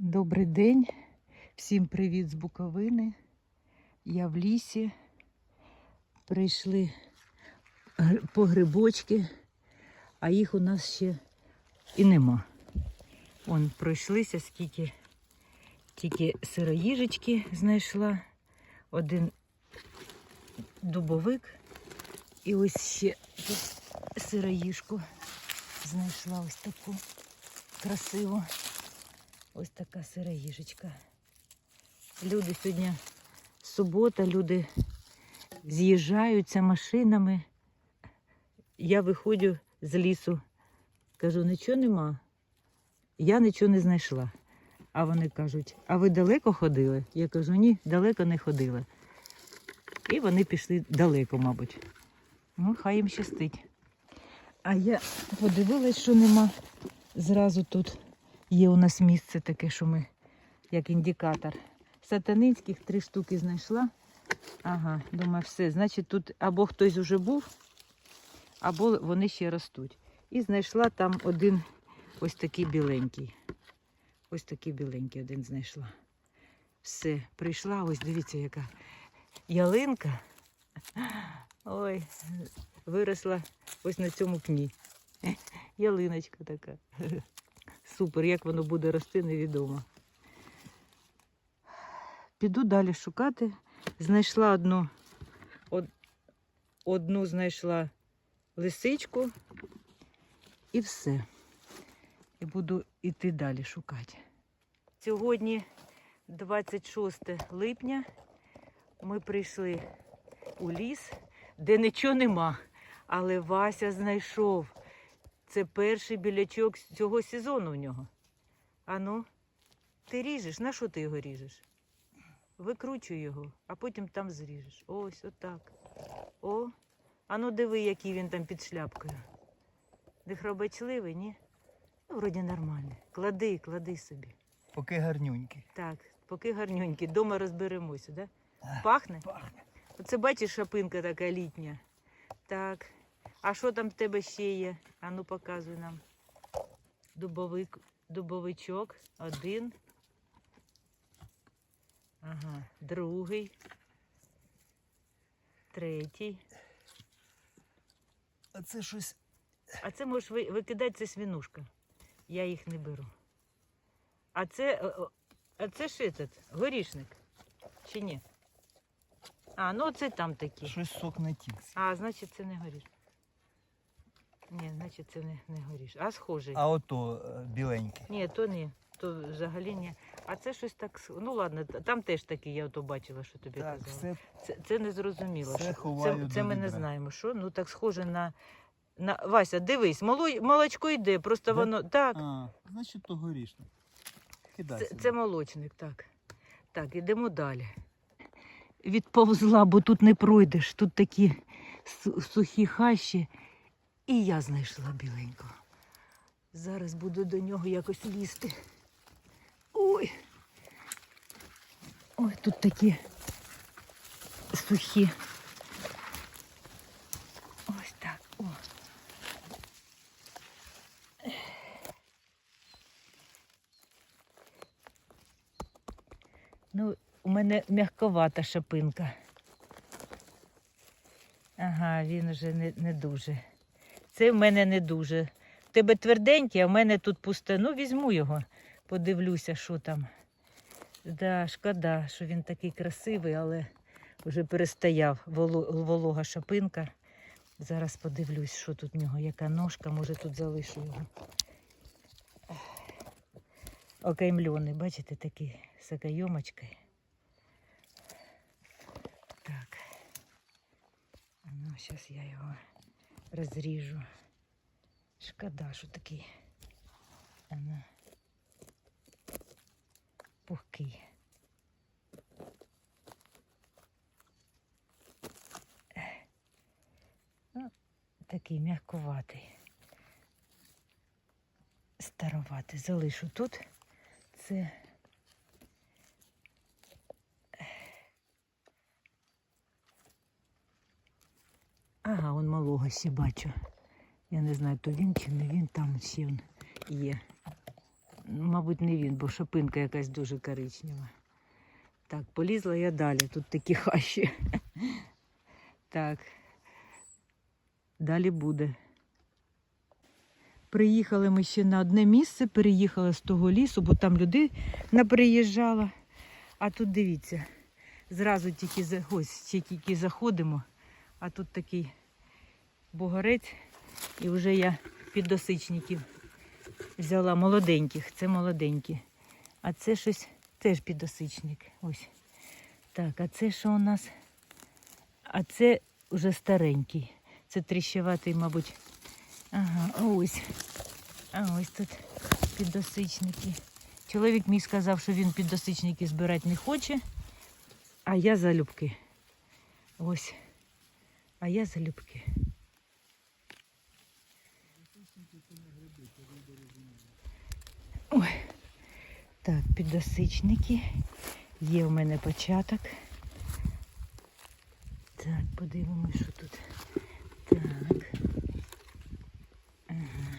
Добрий день, всім привіт з Буковини. Я в лісі. Прийшли по грибочки, а їх у нас ще і нема. Вон пройшлися, скільки тільки сироїжечки знайшла, один дубовик, і ось ще тут сироїжку знайшла ось таку красиву. Ось така сира їжечка. Люди сьогодні субота, люди з'їжджаються машинами. Я виходжу з лісу, кажу, нічого нема. Я нічого не знайшла. А вони кажуть, а ви далеко ходили? Я кажу, ні, далеко не ходила. І вони пішли далеко, мабуть. Ну, хай їм щастить. А я подивилась, що нема зразу тут. Є у нас місце таке, що ми, як індикатор. Сатаницьких три штуки знайшла. Ага, думаю, все. Значить, тут або хтось вже був, або вони ще ростуть. І знайшла там один ось такий біленький. Ось такий біленький один знайшла. Все, прийшла, ось дивіться, яка ялинка. Ой, виросла ось на цьому пні. Ялиночка така. Супер, як воно буде рости, невідомо. Піду далі шукати. Знайшла одну, од, одну знайшла лисичку і все. І буду йти далі шукати. Сьогодні 26 липня. Ми прийшли у ліс, де нічого нема. Але Вася знайшов. Це перший білячок цього сезону в нього. Ану, ти ріжеш, на що ти його ріжеш? Викручуй його, а потім там зріжеш. Ось, отак. О, ану диви, який він там під шляпкою. Де хробачливий, ні? Ну, вроді нормально. Клади, клади собі. Поки гарнюнькі. Так, поки гарнюнькі, дома розберемося, да? Пахне? Пахне. Оце бачиш шапинка така літня. Так. А що там в тебе ще є? Ану, показуй нам. Дубовик, дубовичок. Один. Ага, другий. Третій. А це щось. А це можеш ви- викидати, це свинушка. Я їх не беру. А це, е, е, а це ж этот, горішник. Чи ні? А, ну це там такі. Щось сок натікся. А, значить, це не горіш. Ні, значить, це не, не горіш. А схожий. А ото е, біленьке. Ні, то ні. То взагалі ні. А це щось так. с- Ну ладно, там теж такі, я ото бачила, що тобі Так, казала. все Це, це не зрозуміло. все що- ховаю це, це ми не відра. знаємо. Що? Ну так схоже на. на... Вася, дивись, моло... молочко йде, просто Да? воно. Так, А, значить, то. Кидай. це, собі. це молочник, так. Так, ідемо далі. Відповзла, бо тут не пройдеш. Тут такі су- сухі хащі. І я знайшла біленького. Зараз буду до нього якось лізти. Ой. Ой, тут такі сухі. Ось так. О. Ну, у мене м'яковата шапинка. Ага, він вже не, не дуже. Це в мене не дуже. В тебе тверденький, а в мене тут пусте. Ну, візьму його, подивлюся, що там. Да, шкода, що він такий красивий, але вже перестояв волога шапинка. Зараз подивлюсь, що тут в нього, яка ножка, може тут залишу його. Окаймльоний, бачите, такий з. Так. Ну, зараз я його розріжу. Шкода, що такий. А ну. Пухкий. Ну, такий м'якуватий. Староватий. Залишу тут. Це Ага, он малого ще бачу. Я не знаю, то він чи не він, там ще він є. мабуть, не він, бо шипинка якась дуже коричнева. Так, полізла я далі. Тут такі хащі. Так. Далі буде. Приїхали ми ще на одне місце, переїхали з того лісу, бо там люди приїжджала. А тут дивіться, зразу тільки ось тільки заходимо, а тут такий бугорець, і вже я підосичників взяла молоденьких, це молоденькі. А це щось теж підосичник. Ось. Так, а це що у нас? А це вже старенький. Це тріщеватий, мабуть. Ага, ось. А ось тут підосичники. Чоловік мій сказав, що він підосичники збирати не хоче, а я залюбки. Ось. А я залюбки. Ой. Так, підосичники. Є в мене початок. Так, подивимось, що тут. Так. Ага.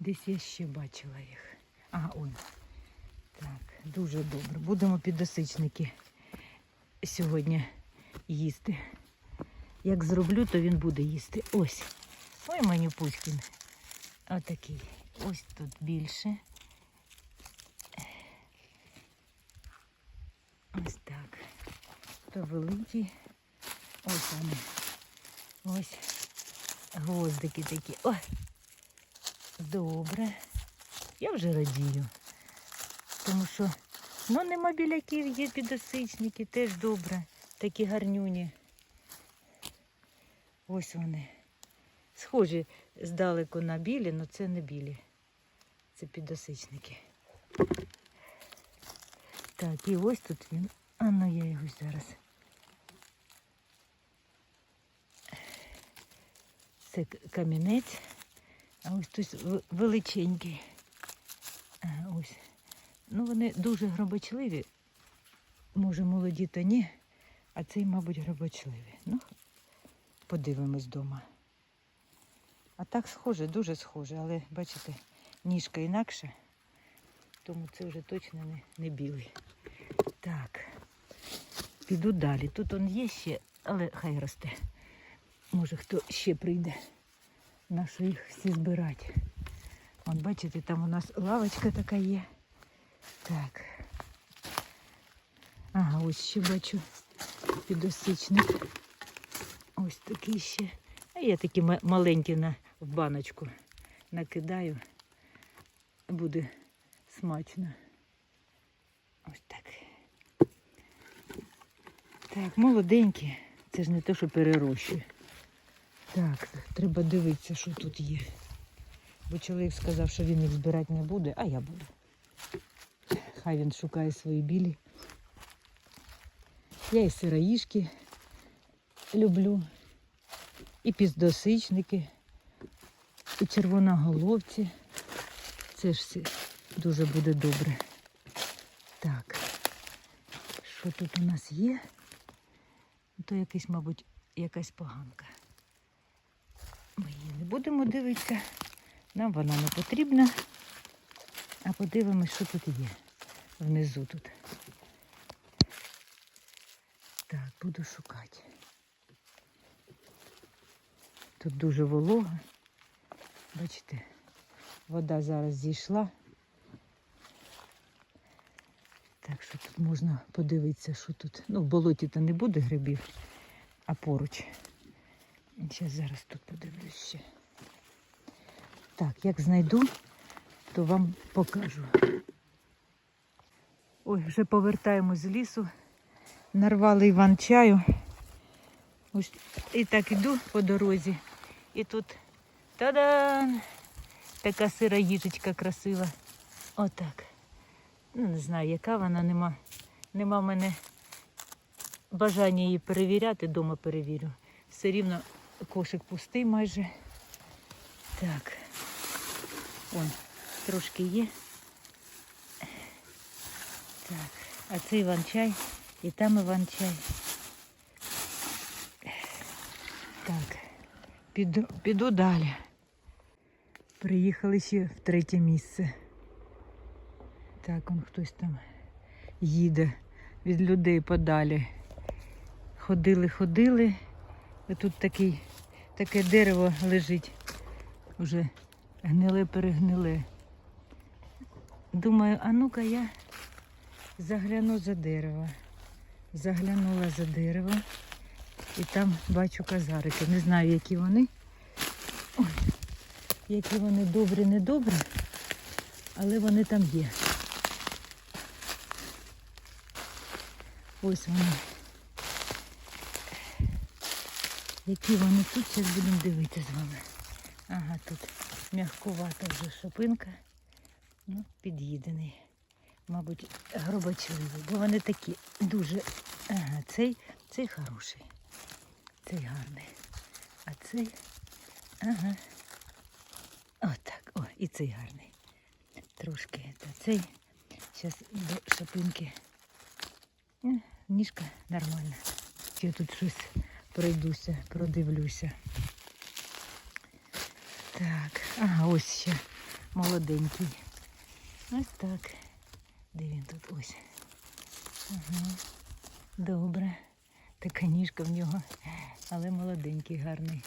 Десь я ще бачила їх. А, он. Так, дуже добре. Будемо підосичники сьогодні їсти. Як зроблю, то він буде їсти. Ось. Ой, манюпуськін. Отакий. Ось тут більше. Ось так. То великий. Ось вони. Ось гвоздики такі. Ой. Добре. Я вже радію. Тому що ну нема біляків, є підосичники, теж добре. Такі гарнюні. Ось вони. Схожі здалеку на білі, але це не білі. Це підосичники. Так, і ось тут він. А ну я його зараз. Це камінець, а ось тут величенький. Ось. Ну, вони дуже гробочливі. Може, молоді, то ні, а цей, мабуть, гробочливі. Ну, подивимось вдома. А так схоже, дуже схоже, але бачите, ніжка інакша, тому це вже точно не, не білий. Так, піду далі. Тут он є ще, але хай росте. Може хто ще прийде. Нащо їх всі збирати. От бачите, там у нас лавочка така є. Так. Ага, ось ще бачу підосичник. Ось такий ще. А я такі маленькі на, в баночку накидаю. Буде смачно. Ось так. Так, молоденькі. Це ж не те, що перерощує. Так, треба дивитися, що тут є. Бо чоловік сказав, що він їх збирати не буде, а я буду. Хай він шукає свої білі. Я і сироїшки люблю, і піздосичники, і червоноголовці. Це ж все дуже буде добре. Так, що тут у нас є? То якийсь, мабуть, якась поганка. Ми її не будемо дивитися. Нам вона не потрібна. А подивимось, що тут є внизу тут. Так, буду шукати. Тут дуже волога. Бачите, вода зараз зійшла. Так що тут можна подивитися, що тут. Ну, в болоті то не буде грибів, а поруч. Зараз зараз тут подивлюсь. Так, як знайду, то вам покажу. Ой, вже повертаємось з лісу. Нарвали Іван чаю. Ось і так іду по дорозі. І тут та-дан! Така сира їжечка красива. Отак. Ну, не знаю, яка вона, нема. Нема в мене бажання її перевіряти, дома перевірю. Все рівно кошик пустий майже. Так. Вон, трошки є. Так, а це Іван-чай, і там Іван-чай. Так, піду, піду далі. Приїхали ще в третє місце. Так, он хтось там їде від людей подалі. Ходили, ходили. І тут такий, таке дерево лежить. Уже гниле перегниле. Думаю, а ну-ка я загляну за дерево. Заглянула за дерево і там бачу казарики. Не знаю, які вони. Ой, які вони добрі, недобрі, але вони там є. Ось вони. Які вони тут, зараз будемо дивитися з вами. Ага, тут м'ягкувата вже шопинка. Ну, під'їдений. Мабуть, гробачливий, бо вони такі дуже. Ага, цей, цей хороший. Цей гарний. А цей. Ага. Отак. О, і цей гарний. Трошки. Та цей. Зараз до шапинки. Е, Ніжка нормальна. Я тут щось пройдуся, продивлюся. Так, ага, ось ще молоденький. Ось так. Де він тут ось. Ага. Добре. Така ніжка в нього, але молоденький, гарний.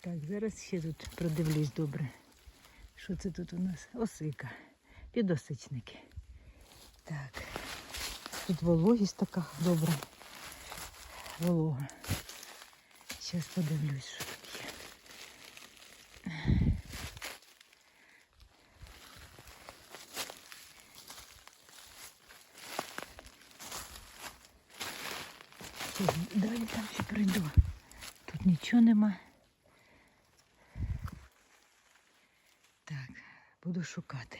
Так, зараз ще тут продивлюсь добре. Що це тут у нас? Осика. Підосичники. Так. Тут вологість така добра. Волога. Зараз подивлюсь, шукати.